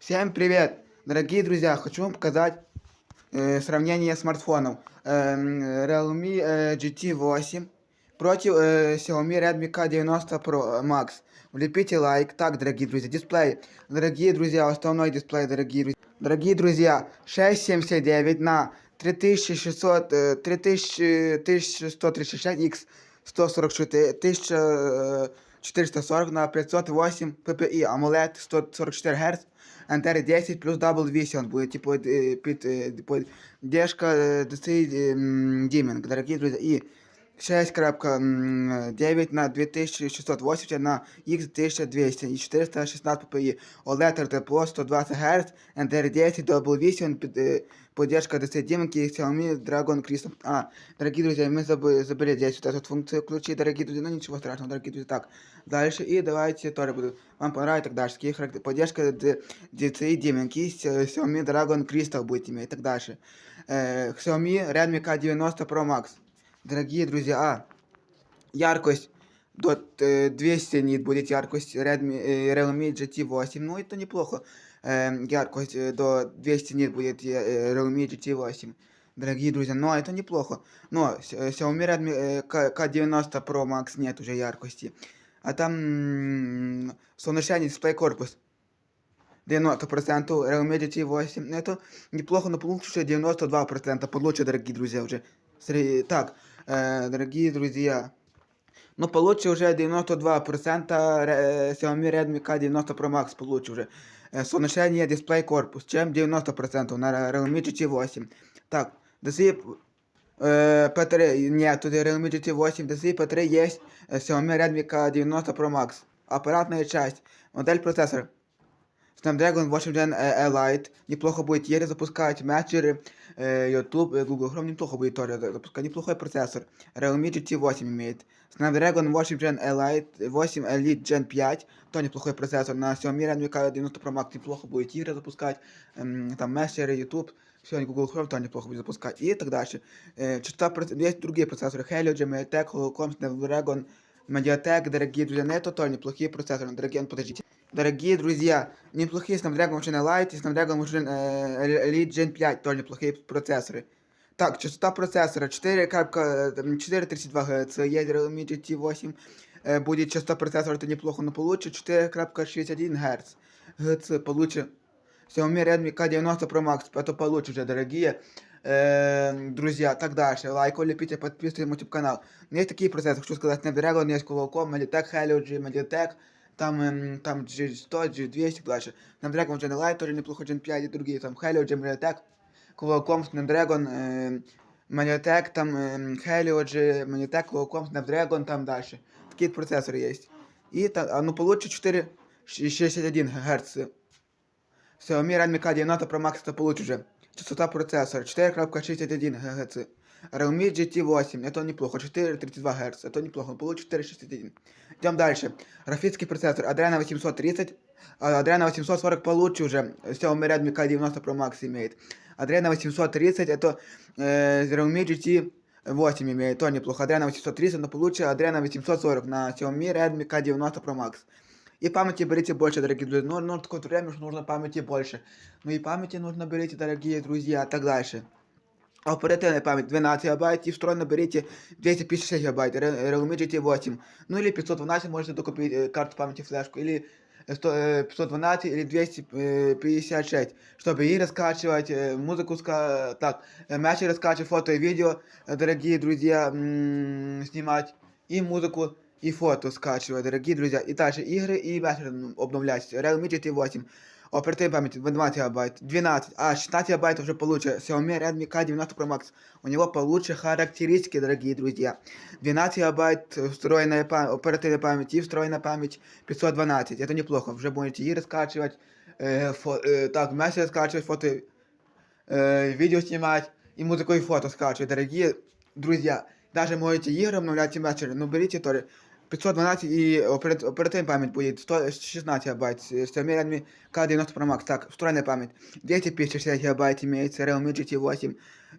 Всем привет! Дорогие друзья, хочу вам показать э, сравнение смартфонов. Э, м, Realme э, GT8 против э, Xiaomi Redmi K90 Pro Max. Влепите лайк. Так, дорогие друзья, дисплей. Дорогие друзья, основной дисплей, дорогие друзья. Дорогие друзья, 679 на 3600, э, 3000, 1136X 144, 1440 на 508 ppi, AMOLED 144 Гц, NTR 10 плюс Double Vision будет типа э, під, э, поддержка э, DCI м, Gaming, дорогие друзья. И 6.9 на 2680 на X1200 и 416 ppi, OLED RTPO 120 Гц, NTR 10 Double Vision, під, э, поддержка DCI Gaming и Xiaomi Dragon Crystal. А, дорогие друзья, мы забыли, забыли здесь вот эту функцию включить, дорогие друзья, ну ничего страшного, дорогие друзья. Так, дальше и давайте тоже буду, вам понравится так дальше. Какие характер- Поддержка D- DCI Gaming и Xi- Xiaomi Dragon Crystal будет иметь, и так дальше. Э, Xiaomi Redmi K90 Pro Max. Дорогие друзья, а, яркость до э, 200 нит будет яркость Redmi, э, Realme GT8, ну это неплохо. Э, яркость э, до 200 нит будет э, Realme GT8. Дорогие друзья, но это неплохо. Но с- э, Xiaomi Redmi э, K- K90 Pro Max нет уже яркости. А там м, солнечный дисплей корпус. 90% Realme GT8. Ну, Это неплохо, но получше 92% получше, дорогие друзья, уже. Сре- Так, э, дорогие друзья. Ну, получше уже 92% ре- Xiaomi Redmi K90 Pro Max получше уже. Э, Солнечный дисплей корпус, чем 90% на Realme GT8. Так, DCI э, P3, нет, тут Realme GT8, DCI P3 есть э, Xiaomi Redmi K90 Pro Max. Аппаратная часть, модель процессора. Snapdragon 8 Gen э, Lite, неплохо будет еле запускать, мессенджеры, э, YouTube, э, Google Chrome неплохо будет тоже запускать, неплохой процессор. Realme GT8 имеет. Snapdragon 8 Gen Lite, 8 Elite Gen 5, то неплохой процессор. На Xiaomi Redmi K90 Pro Max неплохо будет игры запускать, эм, там мессенджеры, YouTube, все, Google Chrome тоже неплохо будет запускать и так дальше. Э, частота проц- есть другие процессоры, Helio, Mediatek, Qualcomm, Snapdragon, Mediatek, дорогие друзья, но это тоже неплохие процессоры, дорогие, подождите. Дорогие друзья, неплохие Snapdragon 8 Lite и Snapdragon 8 э, Elite Gen 5, тоже неплохие процессоры. Так, частота процессора 4, капка, там, 432 Гц, есть Realme GT8, э, будет частота процессора, это неплохо, но получше 4.61 Гц, Гц получше. Xiaomi Redmi K90 Pro Max, это получше уже, дорогие э, друзья. Так дальше, лайк, лепите, подписывайтесь на YouTube канал. Но есть такие процессы, хочу сказать, Snapdragon, есть Qualcomm, Mediatek, Helio G, Mediatek, там, эм, там G100, G200, дальше. Snapdragon Gen Lite тоже неплохо, Gen 5 и другие, там Helio G, Mediatek, Qualcomm, Snapdragon, э, Mediatek, там э, Helio G, Mediatek, Qualcomm, Snapdragon, там дальше. Такие процессоры есть. И та- а, ну получше 4,61 Гц. Xiaomi Redmi K90 Pro Max это получше уже. Частота процессора 4.61 Гц. Realme GT8, это неплохо, 4.32 Гц, это неплохо, получше 4.61. Идем дальше. Графический процессор Adreno 830, а, Adreno 840 получше уже, Xiaomi Redmi K90 Pro Max имеет. Adreno 830 это э, Realme GT8 имеет, то неплохо. Adreno 830, но получше Adreno 840 на Xiaomi Redmi K90 Pro Max. И памяти берите больше, дорогие друзья. Ну, ну такое время, что нужно памяти больше. Ну и памяти нужно берите, дорогие друзья, так дальше. А Оперативная память 12 гигабайт и встроенно берите 256 гигабайт, Re- Realme GT8. Ну или 512 можете докупить э, карту памяти флешку, или э, 100, э, 512 или 256, чтобы и раскачивать, э, музыку, ска... так, э, мяч раскачивать, фото и видео, э, дорогие друзья, м, снимать, и музыку, и фото скачивать, дорогие друзья. И дальше игры и мяч обновлять. Realme GT8. Оперативная память 12 гигабайт, 12, а 16 гигабайт уже получше. Xiaomi Redmi K90 Pro Max. У него получше характеристики, дорогие друзья. 12 гигабайт встроенная память, оперативная память и встроенная память 512. Это неплохо. Уже будете игры скачивать, э, фо- э, так, месседж скачивать, фото, э, видео снимать и музыку и фото скачивать, дорогие друзья. Даже можете игры обновлять и мессенджеры, но берите тоже 512 и операт- оперативная память будет 116 гигабайт, с Xiaomi Redmi K90 Pro Max. Так, встроенная память 256 гигабайт имеется, Realme GT8,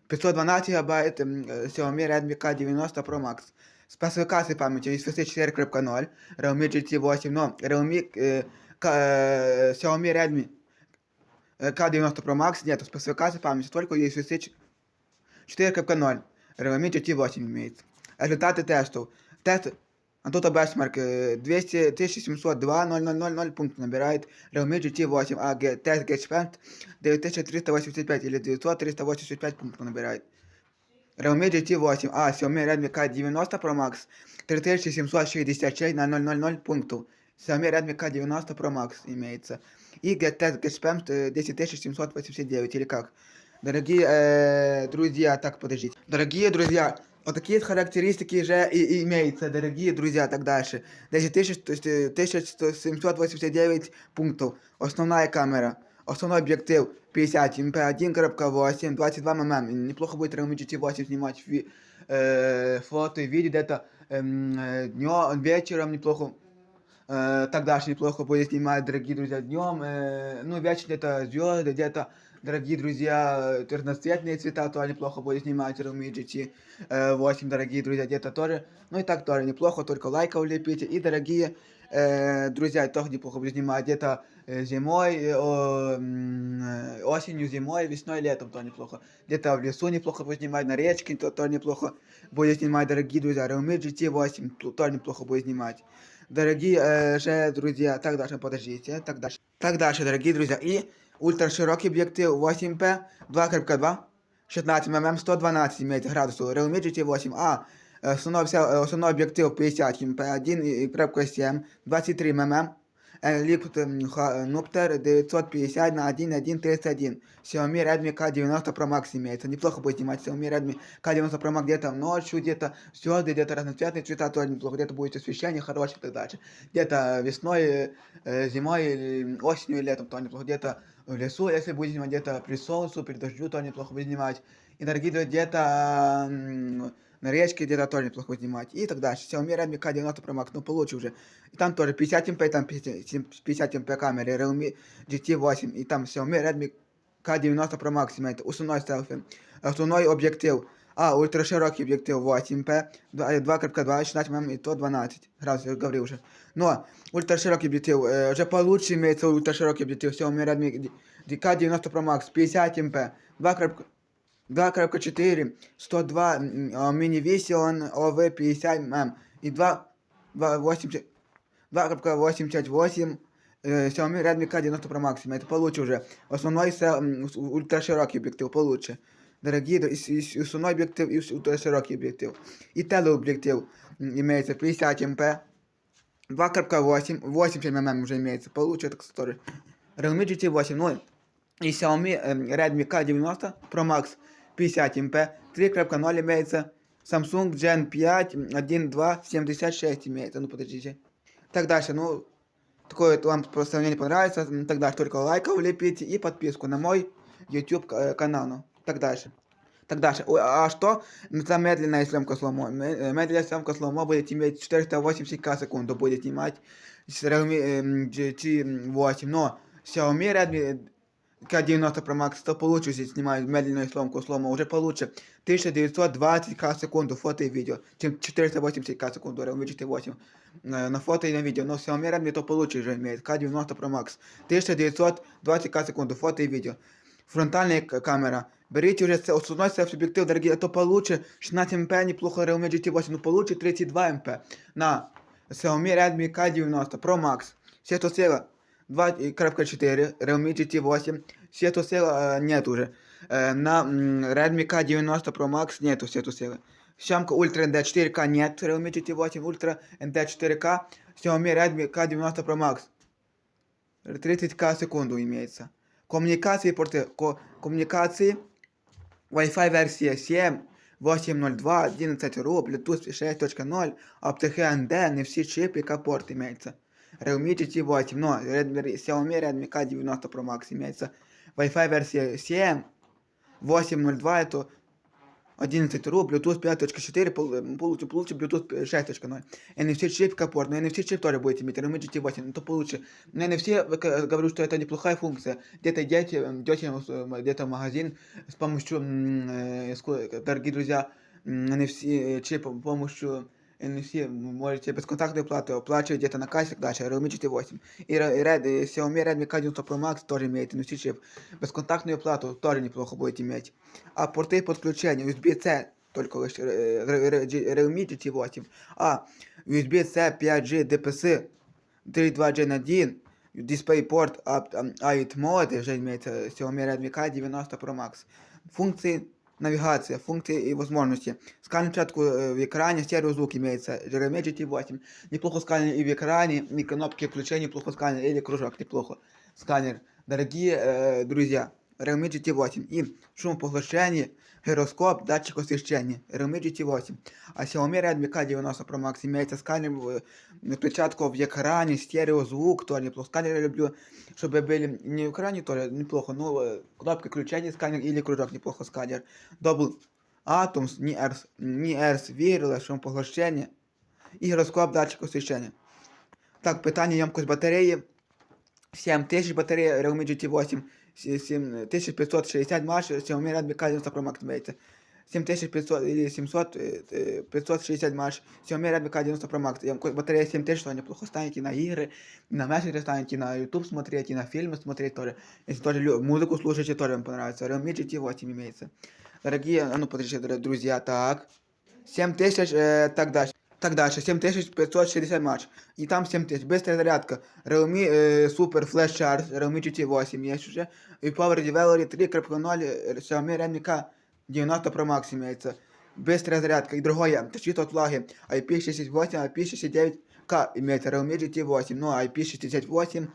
512 гигабайт м, э, Xiaomi Redmi K90 Pro Max. Спецификации памяти SFC 4.0, Realme GT8, но Realme, э, К- э, Xiaomi Redmi э, К90 Pro Max нету спецификации памяти, только USB 4.0. Realme GT8 имеется. Результаты тестов. Тест Antutu Benchmark э, 200 1702 0000 пункт набирает Realme GT8, а ге- тест Geekbench 9385 или 900 385 пунктов набирает. Realme GT8, а Xiaomi Redmi K90 Pro Max 3766 на 000 пунктов. Xiaomi Redmi K90 Pro Max имеется. И Get тест Geekbench э, 10789 или как. Дорогие э, друзья, так, подождите. Дорогие друзья, вот такие характеристики же и, и имеются, дорогие друзья, так дальше. 10 тысяч- то есть, э, 1789 пунктов. Основная камера. Основной объектив 50 мп 1.8, 22 мм. Неплохо будет Realme GT8 снимать ви- э, фото и видео где-то эм, э, днем, вечером неплохо. Э, так дальше неплохо будет снимать, дорогие друзья, днем. Э, ну, вечер где-то звезды, где-то, дорогие друзья, э, разноцветные цвета тоже неплохо будет снимать Realme GT 8, дорогие друзья, где-то тоже. Ну и так тоже неплохо, только лайков лепите. И, дорогие э, друзья, тоже неплохо будет снимать где-то э, зимой, э, о, м, э, осенью, зимой, весной, летом тоже неплохо. Где-то в лесу неплохо будет снимать, на речке то, тоже неплохо будет снимать, дорогие друзья. Realme GT 8 тут тоже неплохо будет снимать. Дорогие э, же друзья, так дальше, подождите, так дальше. Так дальше, дорогие друзья. И ультраширокий объектив 8P 2.2, 16 мм, 112 имеет градусов. Realme GT 8 А. э, Основной, вся, э, основной объектив 50 мп 1.7, 23 мм. Elipse Nupter 950 на 1.1.31. Xiaomi Redmi K90 Pro Max имеется. Неплохо будет снимать Xiaomi Redmi K90 Pro Max где-то ночью, где-то звезды, где-то разноцветные цвета тоже неплохо. Где-то будет освещение хорошее и так дальше. Где-то весной, э, э, зимой, или осенью и летом тоже неплохо. Где-то в лесу, если будет снимать где-то при солнцу, при дождю, то неплохо будет снимать. И друзья, где-то м, на речке где-то тоже неплохо снимать. И так дальше. Xiaomi Redmi K90 Pro Max, ну получше уже. И там тоже 50 мп, там 50, 50 мп камеры, Realme GT8. И там Xiaomi Redmi K90 Pro Max имеет основной селфи, основной объектив. А, ультраширокий объектив 8P, 2.2, 16 мм и то 12 градусов, я говорил уже. Но ультраширокий объектив, э, уже получше имеется ультраширокий объектив Xiaomi Redmi K90 Pro Max, 50 мп, 2.4, 102 м, а, Mini Vision OV50 мм и 2, 2.80 2.88 э, Xiaomi Redmi K90 Pro Max, это получше уже. Основной се- м, с- ультраширокий объектив получше. Дорогие, дру- и, с- и с- основной объектив и с- ультраширокий объектив. И телеобъектив м, имеется 50 мп, 2.8, 80 мм уже имеется, получше, это кстати. Realme GT8, ну и Xiaomi эм, Redmi K90 Pro Max 50 мп, 3.0 имеется, Samsung Gen 5 1.2 76 имеется, ну подождите. Так дальше, ну, такое вот вам просто мне не понравится, м, так дальше, только лайков лепите и подписку на мой YouTube ка- э, канал, ну, так дальше. Так дальше. Ой, а что за медленная съемка сломо? Ме- э, Медленная съемка сломо будет иметь 480к секунду, будет снимать с Realme эм, GT8, но Xiaomi Redmi K90 Pro Max то получше здесь снимает медленную съемку слома, уже получше 1920к секунду фото и видео, чем 480к секунду Realme GT8 э, на фото и на видео, но Xiaomi Redmi то получше уже имеет K90 Pro Max 1920к секунду фото и видео. Фронтальная к- камера. Берите уже с- основной селфи-объектив, дорогие, а то получше 16 мп, неплохо Realme GT8, но получше 32 мп на Xiaomi Redmi K90 Pro Max. Светосила 2.4, Realme GT8. Светосила э, нет уже. Э, на м, Redmi K90 Pro Max нету светосила. Съемка Ultra ND 4K нет, Realme GT8 Ultra ND 4K, Xiaomi Redmi K90 Pro Max. 30к секунду имеется. Коммуникации порты, ко- коммуникации Wi-Fi версія 7, 802, 11 RU, Bluetooth 6.0, OptiG ND, не всі чипи, яка порт імеється. Realme GT8, ну, Redmi, Xiaomi Redmi K90 Pro Max імеється. Wi-Fi версія 7, 802, это 11 RU, Bluetooth 5.4, пол- получше, получше Bluetooth 6.0. NFC чип капорт, но NFC чип тоже будет иметь, Realme GT8, ну то получше. На NFC вы к- говорю, что это неплохая функция. Где-то идете, м, идете э, где-то в магазин с помощью, м, э, ску- дорогие друзья, м, NFC чипа, с помощью NFC, можете бесконтактную плату оплачивать где-то на кассе, дальше Realme GT8. И Re- Red, э, Xiaomi Redmi K90 Pro Max тоже имеет NFC чип. Бесконтактную плату тоже неплохо будет иметь. А порты подключения USB-C только лишь э, Re- Re- G- Realme GT8. А USB-C 5G DPS 32Gen1 DisplayPort Up- AIT Mode вже имеется Xiaomi Redmi K90 Pro Max. Функции навигация, функции и возможности. Сканер четку э, в экране, стереозвук имеется. Realme GT8. Неплохо сканер и в экране, и кнопки включения, неплохо сканер, или кружок, неплохо. Сканер. Дорогие э, друзья, Realme GT8. И шумопоглощение, гироскоп, датчик освещения. Realme GT8. А Xiaomi Redmi K90 Pro Max имеется сканер, в- э, клетчатку в экране, стереозвук, тоже неплохо. Сканер я люблю, чтобы были не в экране тоже неплохо, но э, кнопка включения сканер или кружок неплохо сканер. Double Atoms, не Ers, не Ers вірили, шумопоглощення і гіроскоп датчик освіщення. Так, питання ємкость батареї. 7000 батарея Realme GT8, 7560 маш, Xiaomi Redmi K90 Pro Max имеется. 7500 или 700, э, э, 560 маш, Xiaomi Redmi K90 Pro Max. Емкость батарея 7000, что неплохо станете на игры, на мессенджеры станете, на YouTube смотреть, и на фильмы смотреть тоже. Если тоже лю- музыку слушаете, тоже вам понравится. Realme GT8 имеется. Дорогие, а ну подождите, дорогие друзья, так. 7000, э, так дальше. Так дальше, 7560 матч. И там 7000. Быстрая зарядка. Realme э, Super Flash Charge, Realme GT8 есть уже. И Power Delivery 3.0, э, Xiaomi Redmi K90 Pro Max имеется. Быстрая зарядка. И другое, защита от влаги. IP68, IP69K имеется. Realme GT8, ну IP68,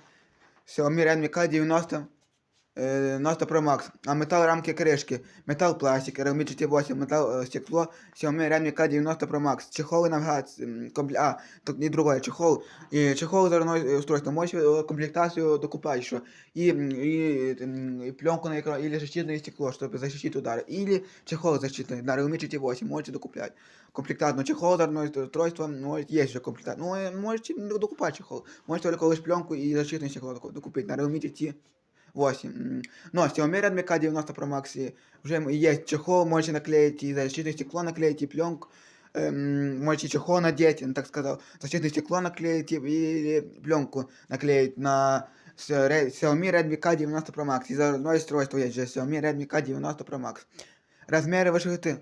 Xiaomi Redmi K90 Е, 90 Pro Max, а метал рамки кришки, метал пластик, Realme GT8, метал е, стекло, Xiaomi Redmi K90 Pro Max, чехол и навигация, м, компле... а, так не другое, чехол, и чехол зарядное э, устройство, можешь э, комплектацию докупать еще, и, м, и, м, и пленку на экран, или защитное стекло, чтобы защитить удар, или чехол защитный на Realme GT8, можете докуплять. Комплектацию, но чехол зарядное устройство, ну, есть уже комплектация, ну, э, можете докупать чехол, можете только лишь пленку и защитное стекло доку- докупить на Realme GT 8. М, Ну, а Xiaomi Redmi K90 Pro Max и уже м- есть чехол, можете наклеить, и защитное стекло наклеить, и пленку. эм, можете чехол надеть, он так сказал, защитное стекло наклеить, и- или пленку наклеить на с- Re- Xiaomi Redmi K90 Pro Max. И зарядное устройство есть же Xiaomi Redmi K90 Pro Max. Размеры вышиты.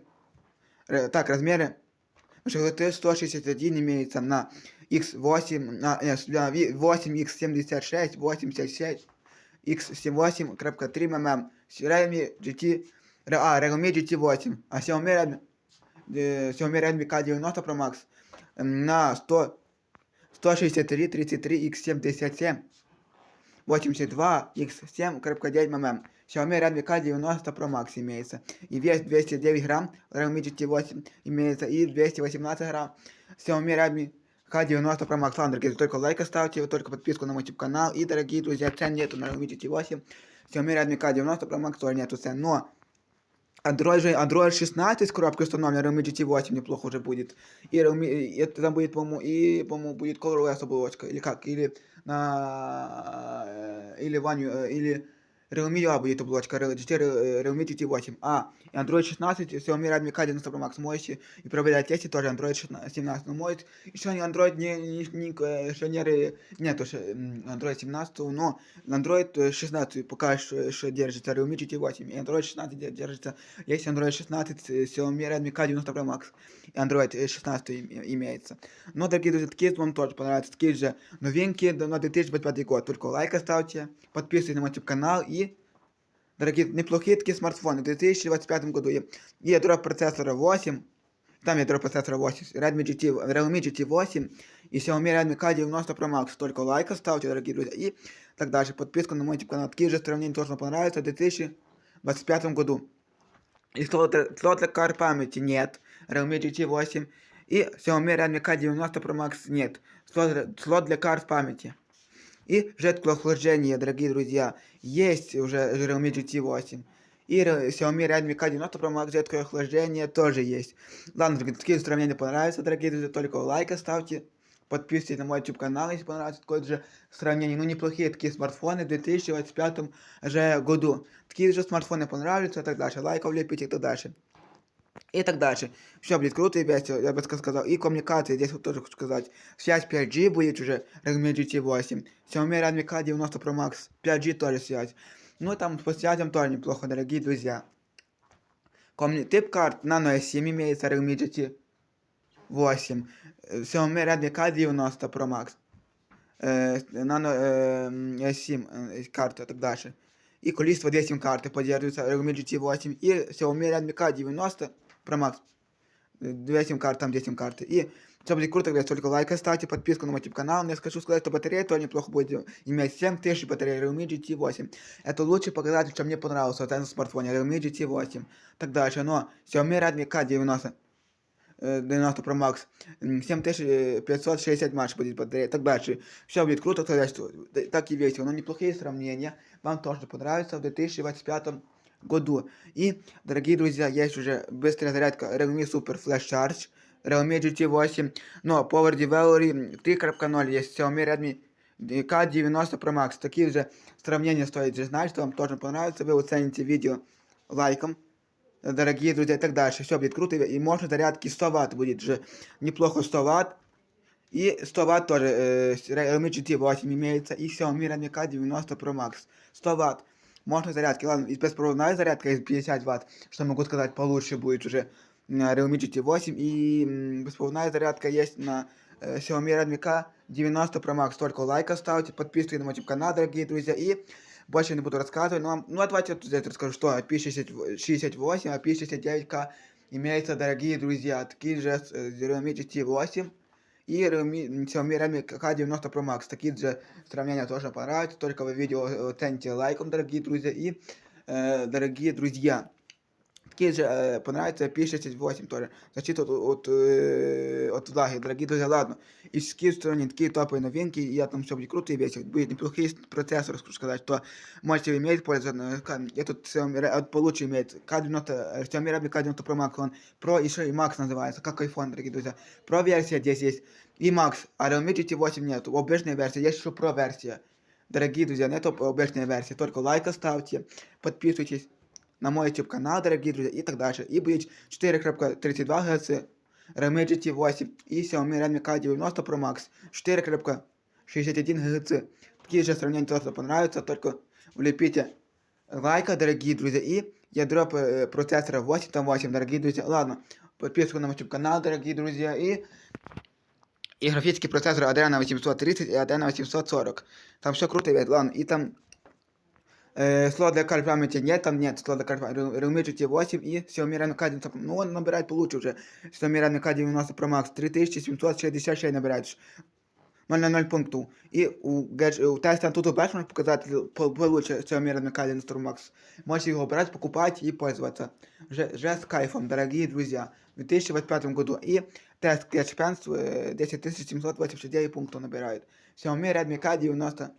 Ре- Так, размеры вышиты 161 имеется на X8, на, э, с- на ви- 8X76, 87, X78.3 мм, Realme GT, а, Realme GT8, а Xiaomi Redmi, э, Xiaomi Redmi K90 Pro Max на 100, 163, 33, X77, 82, X7.9 мм. Xiaomi Redmi K90 Pro Max имеется. И вес 209 грамм, Realme GT8 имеется. И 218 грамм, Xiaomi Redmi K90 Pro Max. Ладно, дорогие, только лайк ставьте, только подписку на мой YouTube канал. И, дорогие друзья, цен нету на Realme GT8. Xiaomi Redmi K90 Pro Max тоже нету цен. Но Android, же- Android 16 с коробкой установлен, Realme GT8 неплохо уже будет. И, Realme, и там будет, по-моему, и, по-моему, будет ColorOS оболочка. Или как? Или на... э, Или Ваню, э, или Realme UI будет оболочка, Real- GT, э, Realme GT8. А, и Android 16, Xiaomi Redmi K90 Pro Max можете и проверять тесте тоже Android 16, 17. Но может еще не Android не, не, не, э, еще не, ре- нету еще, м, Android 17, но Android э, 16 пока что, что держится Realme GT8. И Android 16 де- держится есть Android 16, э, Xiaomi Redmi K90 Pro Max. И Android э, 16 им- имеется. Но, дорогие друзья, такие вам тоже понравятся. Такие же новинки на 2025 год. Только лайк ставьте, подписывайтесь на мой YouTube канал и дорогие, неплохие такие смартфоны. В 2025 году и, ядро процессора 8, там ядро процессора 8, Redmi GT, Realme GT8 и Xiaomi Redmi K90 Pro Max. Только лайк ставьте, дорогие друзья. И так дальше. Подписку на мой YouTube канал. Такие же сравнения тоже понравятся в 2025 году. И для, карт памяти нет. Realme GT8 и Xiaomi Redmi K90 Pro Max нет. Слот, слот для карт памяти. И жидкое охлаждение, дорогие друзья, есть уже Realme GT8. И Xiaomi Redmi K90 Pro Max жидкое охлаждение тоже есть. Ладно, такие сравнения понравятся, дорогие друзья, только лайк ставьте. Подписывайтесь на мой YouTube канал, если понравится такое же сравнение. Ну, неплохие такие смартфоны в 2025 же году. Такие же смартфоны понравятся и так дальше. Лайков лепите и так дальше. И так дальше. Все будет круто и весело, я бы ска- сказал. И коммуникации, здесь вот тоже хочу сказать. Связь 5G будет уже, Redmi GT8. Xiaomi Redmi K90 Pro Max, 5G тоже связь. Ну, там по связям тоже неплохо, дорогие друзья. Комни... Тип карт Nano S7 имеется, Redmi GT8. э, Xiaomi Redmi K90 Pro Max. Э, Nano э, S7 э, карта и так дальше. И количество 2 сим-карты поддерживается Redmi GT8 и Xiaomi Redmi K90 Pro Max. Э, Две сим-карты, там 2 сим-карты. И все будет круто, ребят, только лайк ставьте, подписку на мой YouTube-канал. Я скажу сказать, что батарея тоже неплохо будет иметь 7000 батарей Realme GT8. Это лучший показатель, что мне понравился в этом смартфоне Realme GT8. Так дальше, но Xiaomi Redmi K90 э, 90 Pro Max м, 7560 матч будет батарея. Так дальше. Все будет круто, сказать, что т- так и весело. Но неплохие сравнения. Вам тоже понравится в 2025 году. И, дорогие друзья, есть уже быстрая зарядка Realme Super Flash Charge, Realme GT8, но Power Delivery 3.0 есть Xiaomi Redmi K90 Pro Max. Такие же сравнения стоит же знать, что вам тоже понравится. Вы оцените видео лайком, дорогие друзья, и так дальше. Все будет круто. И можно зарядки 100 Вт будет же неплохо 100 Вт. И 100 Вт тоже э, с Realme GT8 имеется. И Xiaomi Redmi K90 Pro Max. 100 Вт. Можно зарядки. Ладно, и беспроводная зарядка из 50 Вт. Что могу сказать, получше будет уже на Realme GT8. И беспроводная зарядка есть на э, Xiaomi Redmi K90 Pro Max. Только лайка ставьте, подписывайтесь на мой канал, дорогие друзья. И больше не буду рассказывать. Но вам, ну, а давайте я расскажу, что IP68, IP69K имеется, дорогие друзья. Такие же с э, Realme GT8 и Realme, Xiaomi Redmi K90 Pro Max. Такие же сравнения тоже понравятся. Только вы видео э, оцените лайком, дорогие друзья. И, э, дорогие друзья, такие же э, понравится P68 тоже. Защита от, от, э, от влаги, дорогие друзья, ладно. И с какие стороны такие топовые новинки, и я там все будет круто и весело. Будет неплохой процессор, скажу сказать, что можете иметь пользоваться. э, Я тут Xiaomi Re- от получше имеет K90, э, Xiaomi Redmi K90 Pro Max, он Pro еще и Max называется, как iPhone, дорогие друзья. Pro версия здесь есть и Max, а Realme GT8 нет. Обычная версия, есть еще Pro версия. Дорогие друзья, нет обычной версии, только лайк ставьте, подписывайтесь на мой YouTube канал, дорогие друзья, и так дальше. И будет 4.32 Гц, Realme GT8 и Xiaomi Redmi K90 Pro Max 4.61 Гц. Такие же сравнения тоже понравятся, только влепите лайка, дорогие друзья, и ядро э, процессора 8 там 8, дорогие друзья. Ладно, подписку на YouTube канал, дорогие друзья, и и графический процессор Adreno 830 и Adreno 840. Там все круто, ребят, ладно, и там Э, слот для карт памяти нет, там нет слот для карт. Realme GT8 и Xiaomi Redmi K90. Ну, он набирает получше уже. Xiaomi Redmi K90 Pro Max 3766 набирает. 0,0 пункту. И у, у теста тут бачиш по- получше Xiaomi Redmi K90 Pro Max. Можете его брать, покупать и пользоваться. Же, же с кайфом, дорогие друзья. В 2025 году. И тест Catchpens э, 10789 пунктов набирает. Xiaomi Redmi K90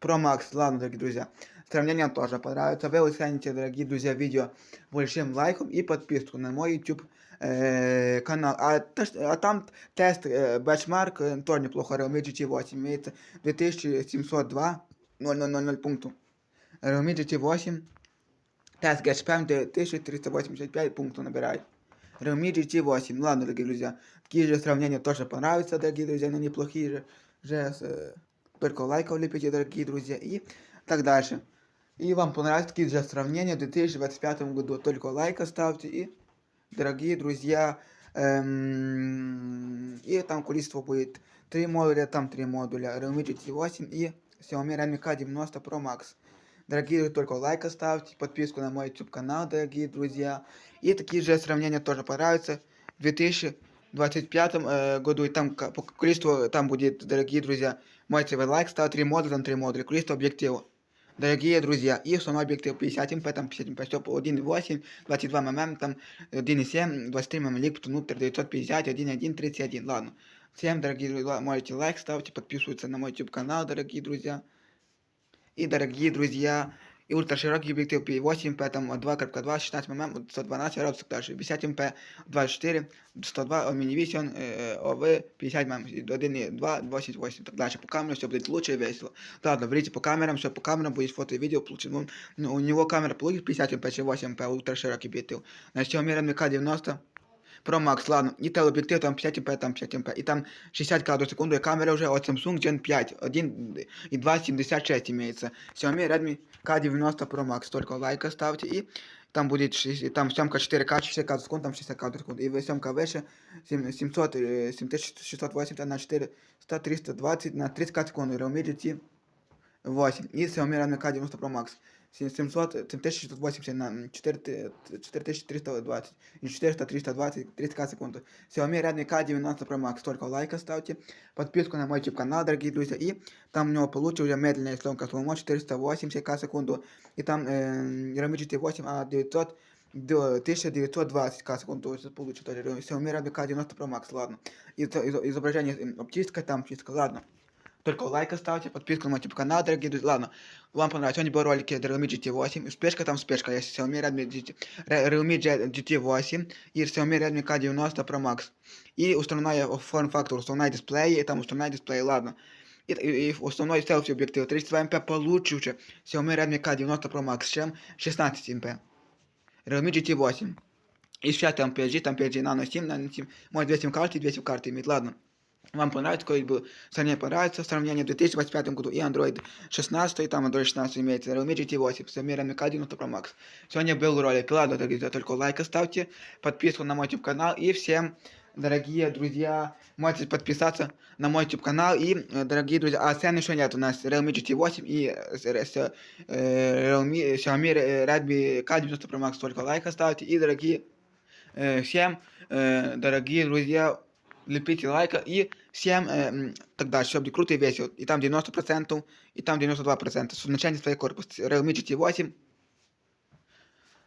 Pro Max, ладно, дорогие друзья. Сравнение тоже понравится. Вы оцените, дорогие друзья, видео большим лайком и подписку на мой YouTube э, канал. А, то, что- а там тест э, бэчмарк э, тоже неплохо. Realme GT8 имеется 2702 000 пунктов. Realme GT8 тест GetSpam 1385 пунктов набирает. Realme GT8. Ладно, дорогие друзья. Такие же сравнения тоже понравятся, дорогие друзья, но неплохие же. же с, э, только лайков лепите, дорогие друзья, и так дальше. И вам понравятся такие же сравнения в 2025 году. Только лайка ставьте и, дорогие друзья, эм, и там количество будет 3 модуля, там 3 модуля, Realme GT8 и Xiaomi Redmi K90 Pro Max. Дорогие, друзья, только лайк ставьте, подписку на мой YouTube канал, дорогие друзья. И такие же сравнения тоже понравятся в 2025 э, году. И там по количеству, там будет, дорогие друзья, можете вы лайк ставить 3 модуля, там 3 модуля, количество объективов. Дорогие друзья, и основной объектив 50 МП, там 50 МП, стоп, 1.8, 22 мм, там 1.7, 23 мм, внутрь 950, 1.1, 31, ладно. Всем, дорогие друзья, можете лайк ставьте, подписываться на мой YouTube канал, дорогие друзья. И, дорогие друзья, и ультраширокий объектив 8P, там 2.2, 16 мм, 112 градусов дальше, 50 МП, 24, 102, Omnivision, э, ОВ, 50 мм, 1.2, 28, так дальше. По камерам все будет лучше и весело. Ладно, берите по камерам, все по камерам, будет фото и видео, получит. Ну, ну, у него камера получит 50 МП, чи 8 МП, ультраширокий объектив. На Xiaomi Redmi K90, Pro Max, ладно, і телеоб'єктив там 50 МП, там 50 МП, і там 60 кадрів в секунду, і камера вже от Samsung Gen 5, 1 и 2,76 имеется. Xiaomi Redmi K90 Pro Max, только лайка ставьте, и там будет, шесть- там съемка 4К, 60 кадров в секунду, там 60 кадров в секунду, и съемка выше, 7- 700, э, 7680 на 400, 320 на 30 кадров в секунду, Realme GT 8, и Xiaomi Redmi K90 Pro Max. 700, 7680 на 4, 4320 и 400, 320, 30 к секунду. Xiaomi Redmi K90 Pro Max. Только лайка ставьте, подписку на мой YouTube канал, дорогие друзья. И там у него получше уже медленная съемка сломо 480 к секунду. И там э, Realme GT8 а 900 до 1920 к секунду тоже получится тоже Xiaomi Redmi K90 Pro Max, ладно. И изображение э, оптическое там чистка, ладно. Только лайк ставьте, подписку на мой YouTube канал, дорогие друзья. Ладно, вам понравилось. Сегодня был ролики Realme GT8. Успешка там спешка. Есть Xiaomi Redmi GT, Re- Realme GT8 и Xiaomi Redmi K90 Pro Max. И установная форм-фактор, установная дисплей, и там установная дисплей, ладно. И, и, и основной селфи объектив 32 МП получше Xiaomi Redmi K90 Pro Max, чем 16 МП. Realme GT8. И сейчас там PSG, там PSG Nano 7, Nano 7. Может 200 карты, 200 карты иметь, ладно. Вам понравится, какое бы сравнение понравится, сравнение в 2025 году и Android 16, и там Android 16 имеется, Realme GT8, Xiaomi Redmi K90 Pro Max. Сегодня был ролик, ладно, дорогие только лайк ставьте, подписку на мой YouTube канал, и всем, дорогие друзья, можете подписаться на мой YouTube канал, и, э, дорогие друзья, а цены еще нет, у нас. Realme GT8 и э, с- э, Realme, Xiaomi Redmi K90 Pro Max, только лайк ставьте, и, дорогие, всем, дорогие друзья, лепите лайка и всем э, м, так дальше, все будет круто и весело. И там 90%, и там 92%. Значение своей корпус. Realme GT8.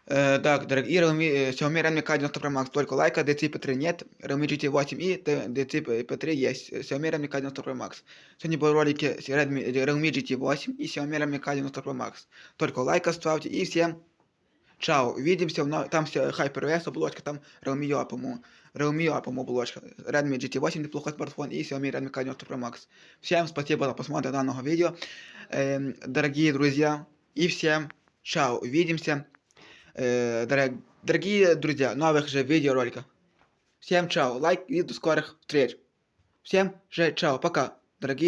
Э, так, дорогие Realme, э, Xiaomi Redmi K90 Pro Max, только лайка, DCI P3 нет, Realme GT8 и Т- DCI P3 есть, Xiaomi Redmi K90 Pro Max. Сегодня были ролики с Redmi, э, Realme GT8 и Xiaomi Redmi K90 Pro Max. Только лайка ставьте и всем Чао, увидимся, в нов- там все HyperOS обложка, там Realme UI, по-моему, Realme UI, по-моему, обложка, Redmi GT8 неплохой смартфон и Xiaomi Redmi K90 Pro Max. Всем спасибо за просмотр данного видео, Эм, дорогие друзья, и всем чао, увидимся, Э, дорог- дорогие друзья, новых же видеороликов. Всем чао, лайк и до скорых встреч. Всем же чао, пока, дорогие